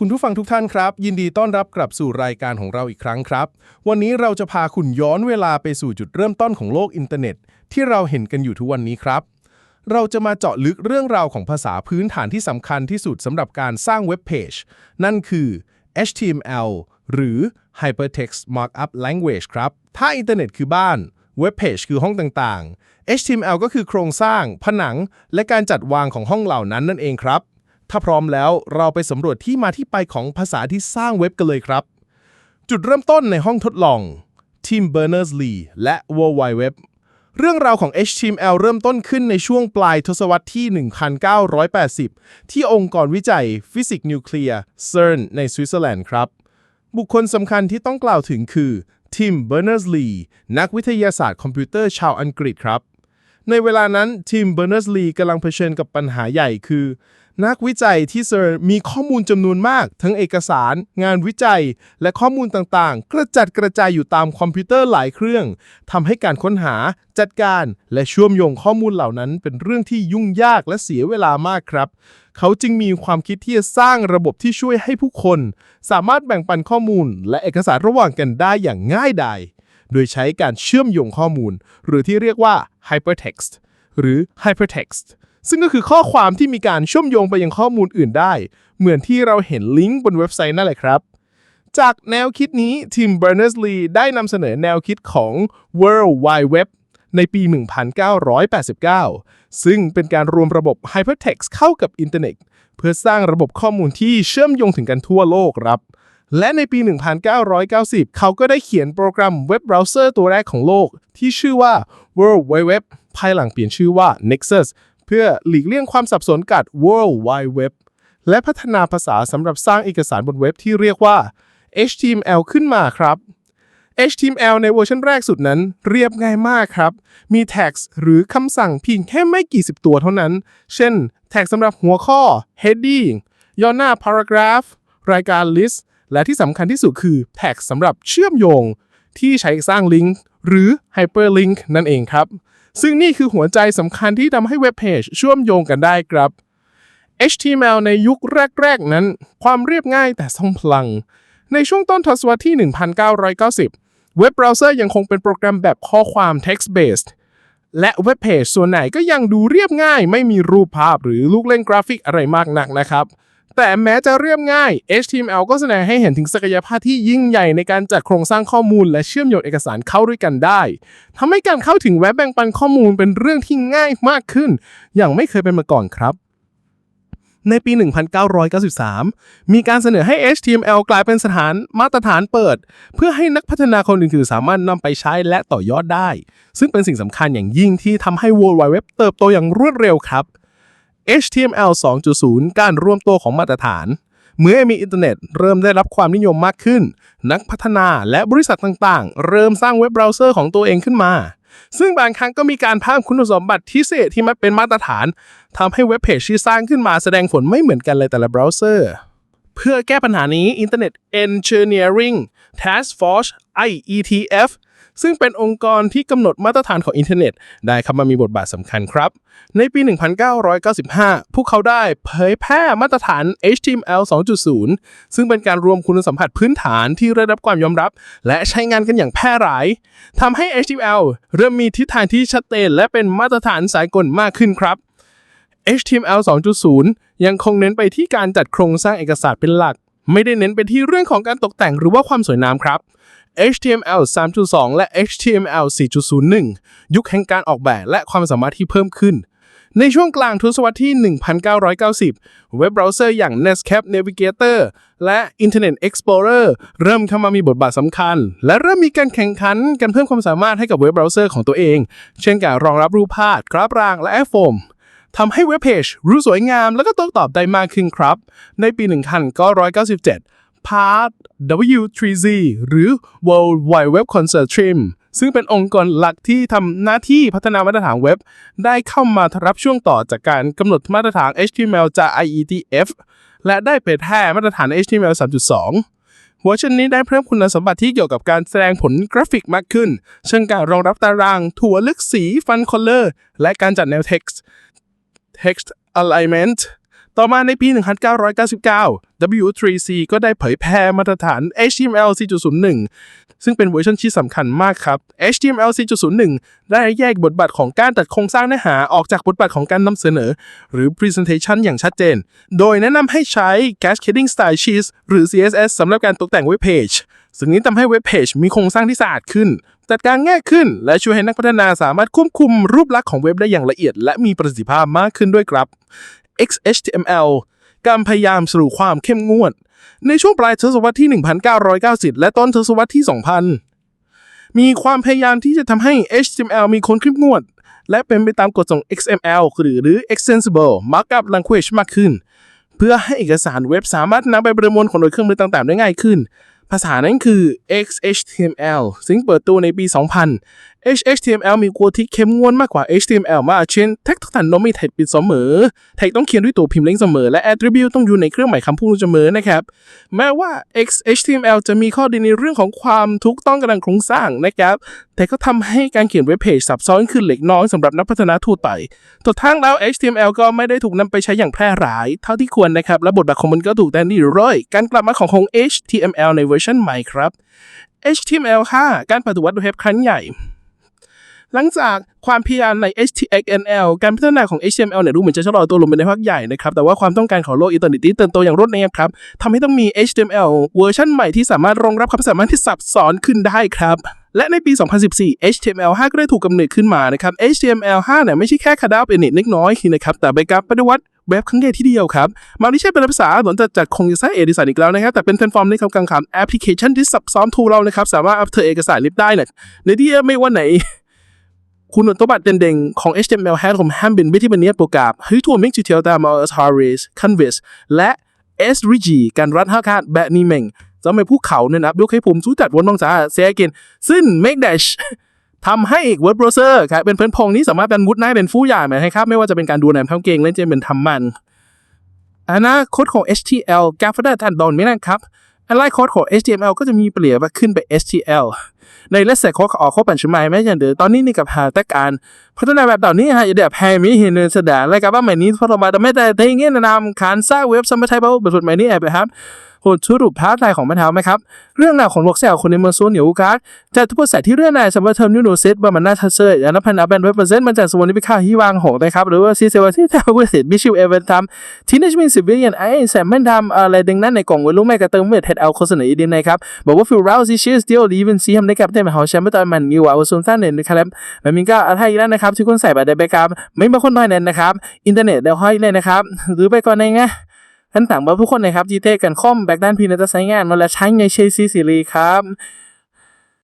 คุณผู้ฟังทุกท่านครับ ยินดีต้อนรับกลับสู่รายการของเราอีกครั้งครับ วันนี้เราจะพาคุณย้อนเวลาไปสู่จุดเริ่มต้นของโลกอินเทอร์เน็ต ที่เราเห็นกันอยู่ทุกวันนี้ครับ เราจะมาเจาะลึกเรื่องราวของภาษาพื้นฐานที่สำคัญที่สุดสำหรับการสร้างเว็บเพจนั่นคือ HTML หรือ Hypertext Markup Language ครับ ถ้าอินเทอร์เน็ตคือบ้านเว็บเพจคือห้องต่างๆ HTML ก็คือโครงสร้าง ผนัง และการจัดวางของห้องเหล่านั้นนั่นเองครับ ถ้าพร้อมแล้วเราไปสำรวจที่มาที่ไปของภาษาที่สร้างเว็บกันเลยครับ จุดเริ่มต้นในห้องทดลอง Tim Berners-Lee และ World Wide Web เรื่องราวของ HTML เริ่มต้นขึ้นในช่วงปลายทศวรรษที่ 1980 ที่องค์กรวิจัยฟิสิกส์นิวเคลียร์ CERN ในสวิตเซอร์แลนด์ครับ บุคคลสำคัญที่ต้องกล่าวถึงคือ Tim Berners-Lee นักวิทยาศาสตร์คอมพิวเตอร์ชาวอังกฤษครับ ในเวลานั้นทีมเบอร์เนอร์สลีกำลังเผชิญกับปัญหาใหญ่คือ นักวิจัยที่เซอร์มีข้อมูลจำนวนมาก ทั้งเอกสารงานวิจัย และข้อมูลต่างๆ กระจัดกระจายอยู่ตามคอมพิวเตอร์หลายเครื่องทำให้การค้นหาจัดการและเชื่อมโยงข้อมูลเหล่านั้น เป็นเรื่องที่ยุ่งยากและเสียเวลามากครับ เขาจึงมีความคิดที่จะสร้างระบบที่ช่วยให้ผู้คน สามารถแบ่งปันข้อมูล และเอกสารระหว่างกันได้อย่างง่ายดายโดยใช้การเชื่อมโยงข้อมูล หรือที่เรียกว่า hypertext หรือ hypertext ซึ่งก็คือข้อความที่มีการเชื่อมโยงไปยังข้อมูลอื่นได้ เหมือนที่เราเห็นลิงก์บนเว็บไซต์นั่นแหละครับ จากแนวคิดนี้ทีม Berners-Lee ได้นำเสนอแนวคิดของ World Wide Web ในปี 1989 ซึ่งเป็นการรวมระบบ Hypertext เข้ากับอินเทอร์เน็ตเพื่อสร้างระบบข้อมูลที่เชื่อมโยงถึงกันทั่วโลกครับ และในปี 1990 เขาก็ได้เขียนโปรแกรมเว็บเบราว์เซอร์ตัวแรกของโลก ที่ชื่อว่า World Wide Web ภายหลังเปลี่ยนชื่อว่า Nexus เพื่อหลีกเลี่ยงความสับสนกับ World Wide Web และพัฒนาภาษาสำหรับสร้างเอกสารบนเว็บที่เรียกว่า HTML ขึ้นมาครับ HTML ในเวอร์ชันแรกสุดนั้น เรียบง่ายมากครับ มี tags หรือคำสั่งเพียงแค่ไม่กี่สิบตัวเท่านั้น เช่น tag สำหรับหัวข้อ heading ย่อหน้า paragraph รายการ list และที่สำคัญที่สุดคือ tag สำหรับเชื่อมโยง ที่ใช้สร้างลิงก์หรือ hyperlink นั่นเองครับ ซึ่งนี่คือหัวใจสำคัญที่ทำให้เว็บเพจเชื่อมโยงกันได้ครับ HTML ในยุคแรก ๆ นั้น ความเรียบง่ายแต่ทรงพลัง ในช่วงต้นทศวรรษที่ 1990 เว็บเบราว์เซอร์ยังคงเป็นโปรแกรมแบบข้อความ text based และเว็บเพจส่วนไหนก็ยังดูเรียบง่าย ไม่มีรูปภาพหรือลูกเล่นกราฟิกอะไรมากนักนะครับ แต่แม้จะเรียบง่าย HTML ก็แสดงให้เห็นถึงศักยภาพที่ยิ่งใหญ่ในการจัดโครงสร้างข้อมูล และเชื่อมโยงเอกสารเข้าด้วยกันได้ทำให้การเข้าถึงเว็บแบ่งปันข้อมูลเป็นเรื่องที่ง่ายมากขึ้น อย่างไม่เคยเป็นมาก่อนครับในปี 1993 มีการเสนอให้ HTML กลายเป็นสถานมาตรฐานเปิด เพื่อให้นักพัฒนาคนอื่นๆ สามารถนำไปใช้และต่อยอดได้ ซึ่งเป็นสิ่งสำคัญอย่างยิ่งที่ทำให้ World Wide Web เติบโตอย่างรวดเร็วครับ HTML 2.0 การร่วมตัวของมาตรฐาน เมื่อมีอินเทอร์เน็ตเริ่มได้รับความนิยมมากขึ้น นักพัฒนาและบริษัทต่างๆ เริ่มสร้างเว็บเบราว์เซอร์ของตัวเองขึ้นมา ซึ่งบางครั้งก็มีการเพิ่มคุณสมบัติพิเศษที่มันเป็นมาตรฐานทำให้เว็บเพจที่สร้างขึ้นมาแสดงผลไม่เหมือนกันเลยแต่ละเบราว์เซอร์เพื่อแก้ปัญหานี้ Internet Engineering Task Force IETF ซึ่งเป็นองค์กรที่กำหนดมาตรฐานของอินเทอร์เน็ต ได้เข้ามามีบทบาทสำคัญครับ ในปี 1995 พวกเขาได้เผยแพร่มาตรฐาน HTML 2.0 ซึ่งเป็นการรวมคุณสมบัติพื้นฐานที่ได้รับความยอมรับ และใช้งานกันอย่างแพร่หลายทำให้ HTML เริ่มมีทิศทางที่ชัดเจนและเป็นมาตรฐานสากลมากขึ้นครับ HTML 2.0 ยังคงเน้นไปที่การจัดโครงสร้างเอกสารเป็นหลัก ไม่ได้เน้นไปที่เรื่องของการตกแต่งหรือว่าความสวยงามครับ HTML 3.2 และ HTML 4.01 ยุคแห่งการออกแบบและความสามารถที่เพิ่มขึ้น ในช่วงกลางทศวรรษที่ 1990 เว็บเบราว์เซอร์อย่าง Netscape Navigator และ Internet Explorer เริ่มเข้ามามีบทบาทสำคัญ และเริ่มมีการแข่งขันกันเพิ่มความสามารถให้กับเว็บเบราว์เซอร์ของตัวเอง เช่นการรองรับรูปภาพกราฟราง และแอปโฟมทำให้เว็บเพจรู้สวยงาม แล้วก็โต้ตอบได้มากขึ้นครับ ในปี 1997 Part W3C หรือ World Wide Web Consortium ซึ่งเป็นองค์กรหลักที่ทำหน้าที่พัฒนามาตรฐานเว็บ ได้เข้ามารับช่วงต่อจากการกำหนดมาตรฐาน HTML จาก IETF และได้เผยแพร่มาตรฐาน HTML 3.2หัวชันนี้ได้เพิ่มคุณสมบัติที่เกี่ยวกับการแสดงผลกราฟิกมากขึ้น เช่นการรองรับตาราง ถั่วลึกสี ฟันคอลเลอร์ และการจัดแนว text text alignment ต่อมาในปี 1999 W3C ก็ได้เผยแพร่มาตรฐาน HTML 4.01 ซึ่งเป็นเวอร์ชันที่สำคัญมากครับ HTML 4.01 ได้แยกบทบาทของการตัดโครงสร้างเนื้อหาออกจากบทบาทของการนำเสนอ หรือ Presentation อย่างชัดเจน โดยแนะนำให้ใช้ Cascading Style Sheets หรือ CSS สำหรับการตกแต่งเว็บเพจซึ่งนี้ทำให้เว็บเพจมีโครงสร้างที่สะอาดขึ้น จัดการง่ายขึ้น และช่วยให้นักพัฒนาสามารถควบคุมรูปลักษณ์ของเว็บได้อย่างละเอียด และมีประสิทธิภาพมากขึ้นด้วยครับ XHTML การพยายามสรุปความเข้มงวด ในช่วงปลายทศวรรษที่ 1990 และต้นทศวรรษที่ 2000 มีความพยายามที่จะทำให้ HTML มีคนเข้มงวด และเป็นไปตามกฎของ XML หรือหรือ Extensible Markup Language มากขึ้น เพื่อให้เอกสารเว็บสามารถนำไปประมวลผลโดยเครื่องมือต่างๆ ได้ง่ายขึ้นภาษานั้นคือ XHTML ซึ่งเปิดตัวในปี 2000 HTML มีกฎที่เข้มงวดมากกว่า HTML มาก เช่น แท็กทุกฐานต้องมีแท็กปิดเสมอ แท็กต้องเขียนด้วยตัวพิมพ์เล็กเสมอ และ attribute ต้องอยู่ในเครื่องหมายคำพูดเสมอนะครับ แม้ว่า XHTML จะมีข้อดีในเรื่องของความถูกต้องกับโครงสร้างนะครับ แต่ก็ทำให้การเขียนเว็บเพจซับซ้อนขึ้นเล็กน้อยสำหรับนักพัฒนาทั่วไปตัวทางแล้ว HTML ก็ไม่ได้ถูกนำไปใช้อย่างแพร่หลาย เท่าที่ควรนะครับ และบทบาทของมันก็ถูกแต่นี่ร้อยการกลับมาของของ HTML ในเวอร์ชันใหม่ครับ HTML5 การปฏิวัติเว็บครั้งใหญ่ หลังจากความพยายามใน HTML การพัฒนาของ HTML เนี่ยดูเหมือนจะชะลอตัวลงไปในภาคใหญ่นะครับ แต่ว่าความต้องการของโลกอินเทอร์เน็ตที่เติบโตอย่างรวดเร็วครับทำให้ต้องมี HTML เวอร์ชันใหม่ที่สามารถรองรับความสามารถที่ซับซ้อนขึ้นได้ครับและในปี 2014 HTML5 ก็ได้ถูกกำเนิดขึ้นมานะครับ HTML5 เนี่ยไม่ใช่แค่คาดาวเป็นเน็ตเล็กน้อยนะครับ แต่เป็นการปฏิวัติเว็บครั้งใหญ่ที่เดียวครับมันไม่ใช่เป็นภาษาหลังจากจากคงจะใช้เอกสารอีกแล้วนะครับ แต่เป็นแพลตฟอร์มในคำกังคำแอปพลิเคชันที่ซับซ้อนทูเรานะครับ สามารถอัปเทอเอกสารลิบได้เนี่ยในที่ไม่ว่าไหน คุณสมบัติเด่นๆของ HTML แฮผมห้ามเป็นวิธีบัญญัติโปรแกรมให้ทั่วมิกซ์เทลตามอา Harris Canvas และ SVG การรัดห้าคาดแบบนี้เมงจะไม่ผู้เขาเนี่ยนะยกให้ผมสู้จัดวนบางสาเสียกินซึ่ง Make Dash ทำให้อีก Word Browser ครับเป็นเพื่อนพงนี้สามารถเป็นมุดได้เป็นฟู่อย่ไหมครับ ไม่ว่าจะเป็นการดูแนมเท่าเก่งเล่นเจมเป็นทำมันอนาคตของ HTML กราฟได้ทันดอนไม่นะครับอนาคตของ HTML ก็จะมีเปลี่ยนขึ้นไป HTML ในเลสเซคออกข้อปัญชมายแม้อย่างเดิมตอนนี้นี่กับหาแต่การพัฒนาแบบต่อนี้ฮะอย่าเดี๋ยวแพมีเห็นเสดาและกับว่าใหม่นี้พอเรามาแต่ไม่แต่ที่เงี้ยนำการสร้างเว็บสมัยไทยเบาบทสุดใหม่นี้แอบไปครับโหดชุรุปพาร์ทไทยของมันเท้าไหมครับ เรื่องราวของลูกแซวคนในเมืองโซนเหนียวการ์ดจากทุกภาษาที่เรื่องนายสำหรับเทอมนิวโนเซตว่ามันน่าทัเซอร์อันนั้นพันอาเป็นเรปเปอร์เซนต์มันจากสวรรค์นิพิฆาที่วางหงนะครับ หรือว่าซีเซวาที่ทำเวสิตมิชิวเอเวนทำทีนิชมินสิบเลียนไอแซมแมนทำอะไรดังนั้นในกล่องไว้รู้ไหมกระเติมเวทเฮดเอาโฆษณาอีดินนะครับบอกว่าฟิลเราซีเชียสเดียวลีเวนซีทำได้กับเต็มหอแชมป์ตอนมันนิวเอาโซนซ่าเน็ตนะครับแบบนี้ก็อะไรอีกแล้วนะครับที่คนใส่บัตรได้ไปครับไม่บางคนน้อยเน็ตนะครับอินเทอร์เน็ตเดี๋ยวห้อยเลยนะครับหรือไปก่อนในไงท่านต่างว่าผู้คนนะครับจีเทกันคอมแบกด้านพีนัตไซงานมาและใช้ในเชซีซีรีครับ